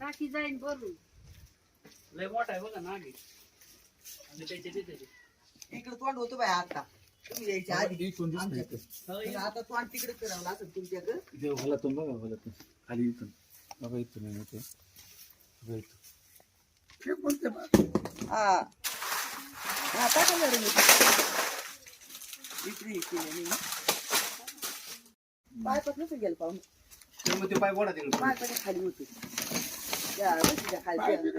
टाकी जाईन भरून. लय मोठा आहे बघा ना आगी आणि त्याचे ते त्याचे. इकडे तोंड होतो बाय आता. तुम्ही यायच्या आधी. आमच्याकडे. आता तोंड तिकडे करावं लागेल तुमच्याकडे. हलातून बघा हलातून खाली इथून. बघा इथून आहे ना ते बघा इथून हा. हा जरा मी. इकडे आणि पाय नसं गेलं पाहून. मग ते पाय बोडा तिकडे पाय पण खाली होते. त्या बशीच्या खाली.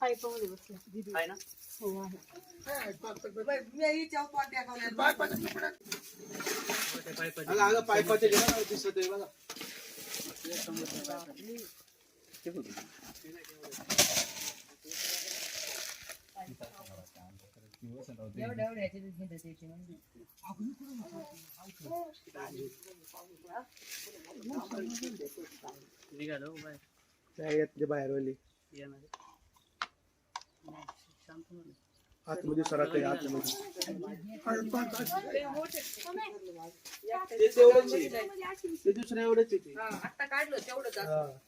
पाईपामध्ये बसला. आहे ना? हो आहे. बाई, मी हिच्यावर तोंड टाकवलं. त्या पाईपाचे अगं अगं पायपाचे गेला ना दिसत आहे बघा. निघालो बाय. काय यातले बाहेर वाली. येणार शांत आतमध्ये आतमध्ये ते तेवढंच आहे. ते दुसऱ्या एवढंच येते आत्ता काढलं तेवढंच लागलो.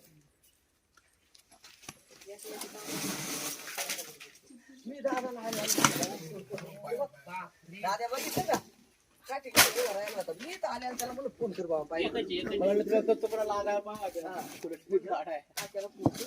दादा बघितलं का काय राहिला होता. मी तर आल्यावर त्याला म्हणलं फोन कर बाबा तो आहे हा, त्याला फोन कर.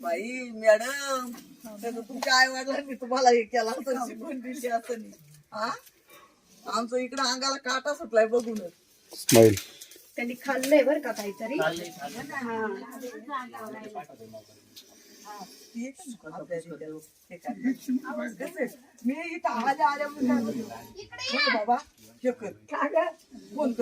बाई मॅडम तुमच्या आई वडिलांनी तुम्हाला हे केला तर शिकवून दिली असं नाही हा आमचं इकडं अंगाला काटा सुटलाय बघूनच स्माईल त्यांनी खाल्लंय बरं का काहीतरी. हे? मी इथं आल्या आल्या बाबा हे कर काय गं? फोन कर बाबा म्हणून बसले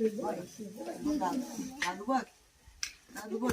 म्हणले दादू बघ दादू बघ